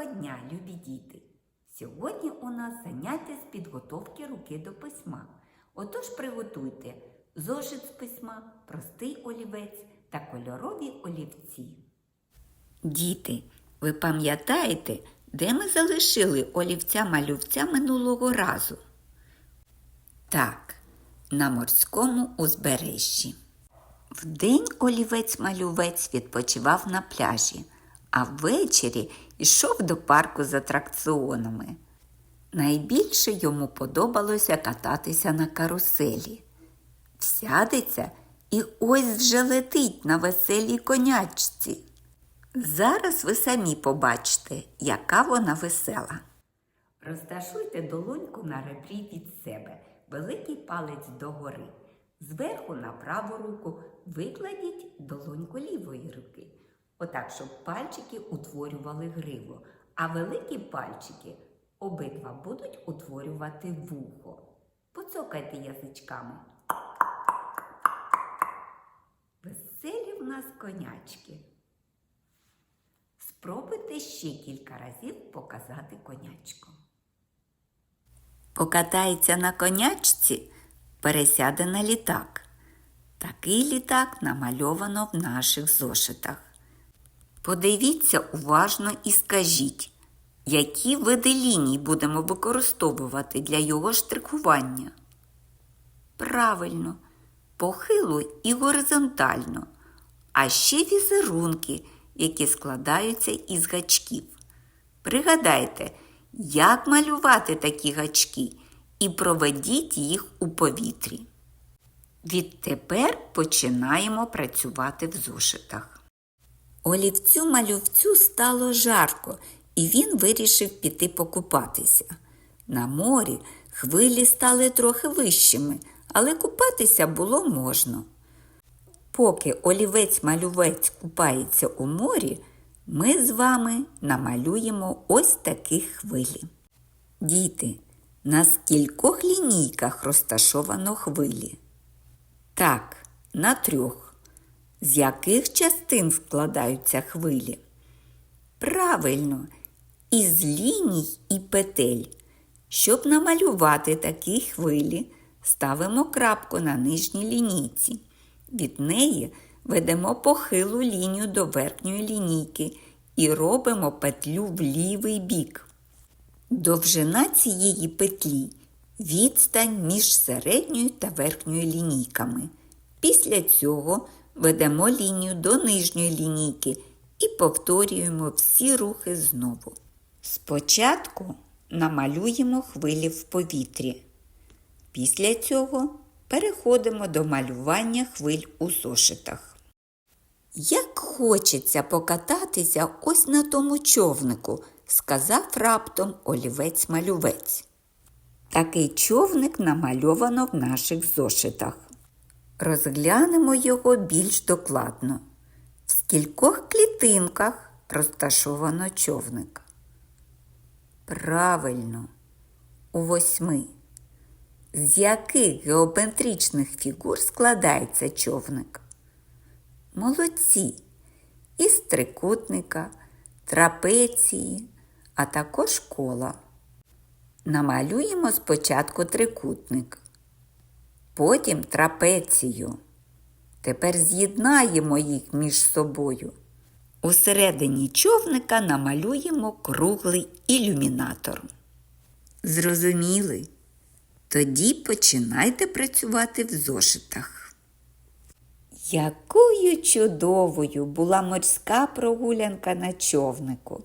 Доброго дня, любі діти! Сьогодні у нас заняття з підготовки руки до письма. Отож приготуйте зошит з письма, простий олівець та кольорові олівці. Діти, ви пам'ятаєте, де ми залишили олівця-малювця минулого разу? Так, на морському узбережжі. Вдень олівець-малювець відпочивав на пляжі, а ввечері йшов до парку з атракціонами. Найбільше йому подобалося кататися на каруселі. Всядеться і ось вже летить на веселій конячці. Зараз ви самі побачите, яка вона весела. Розташуйте долоньку на ребрі від себе, великий палець догори. Зверху на праву руку викладіть долоньку лівої руки. Отак, щоб пальчики утворювали гриву, а великі пальчики обидва будуть утворювати вухо. Поцокайте язичками. Веселі в нас конячки. Спробуйте ще кілька разів показати конячку. Покатається на конячці, пересяде на літак. Такий літак намальовано в наших зошитах. Подивіться уважно і скажіть, які види ліній будемо використовувати для його штрихування. Правильно, похилу і горизонтально, а ще візерунки, які складаються із гачків. Пригадайте, як малювати такі гачки і проведіть їх у повітрі. Відтепер починаємо працювати в зошитах. Олівцю малювцю стало жарко, і він вирішив піти покупатися. На морі хвилі стали трохи вищими, але купатися було можна. Поки олівець-малювець купається у морі, ми з вами намалюємо ось такі хвилі. Діти, на скількох лінійках розташовано хвилі? Так, на трьох. З яких частин складаються хвилі? Правильно, із ліній і петель. Щоб намалювати такі хвилі, ставимо крапку на нижній лінійці. Від неї ведемо похилу лінію до верхньої лінійки і робимо петлю в лівий бік. Довжина цієї петлі відстань між середньою та верхньою лінійками. Після цього ведемо лінію до нижньої лінійки і повторюємо всі рухи знову. Спочатку намалюємо хвилі в повітрі. Після цього переходимо до малювання хвиль у зошитах. Як хочеться покататися ось на тому човнику, сказав раптом олівець-малювець. Такий човник намальовано в наших зошитах. Розглянемо його більш докладно. В скількох клітинках розташовано човник? Правильно, у восьми. З яких геометричних фігур складається човник? Молодці. Із трикутника, трапеції, а також кола. Намалюємо спочатку трикутник, потім трапецію. Тепер з'єднаємо їх між собою. Усередині човника намалюємо круглий ілюмінатор. Зрозуміли? Тоді починайте працювати в зошитах. Якою чудовою була морська прогулянка на човнику.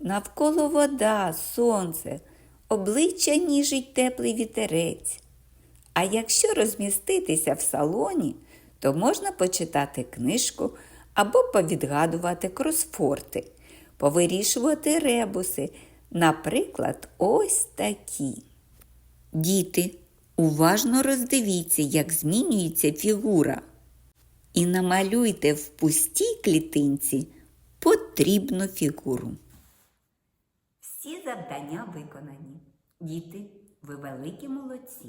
Навколо вода, сонце, обличчя ніжить теплий вітерець. А якщо розміститися в салоні, то можна почитати книжку або повідгадувати кросфорти, повирішувати ребуси, наприклад, ось такі. Діти, уважно роздивіться, як змінюється фігура. І намалюйте в пустій клітинці потрібну фігуру. Всі завдання виконані. Діти, ви великі молодці,